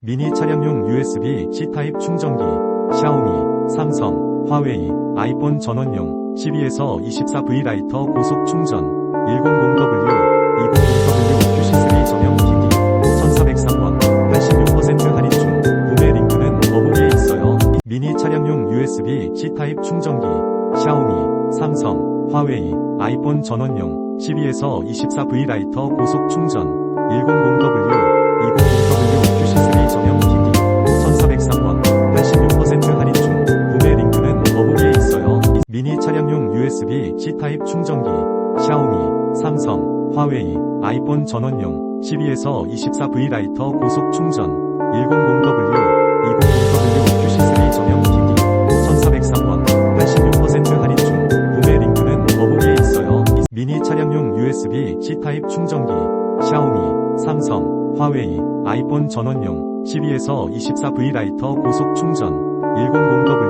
미니 차량용 USB C타입 충전기, 샤오미, 삼성, 화웨이, 아이폰 전원용 12에서 24V 라이터 고속 충전, 100W, 200W QC3 전용 기기, 1403원, 86% 할인 중, 구매 링크는 더보기에 있어요. 미니 차량용 USB C타입 충전기, 샤오미, 삼성, 화웨이, 아이폰 전원용 12에서 24V 라이터 고속 충전, 100W, USB C타입 충전기, 샤오미, 삼성, 화웨이, 아이폰 전원용 12에서 24V 라이터 고속 충전, 100W, 200W QC3 전용 기기, 1403원, 86% 할인 중, 구매 링크는 더보기에 있어요. 미니 차량용 USB C타입 충전기, 샤오미, 삼성, 화웨이, 아이폰 전원용 12에서 24V 라이터 고속 충전, 100W,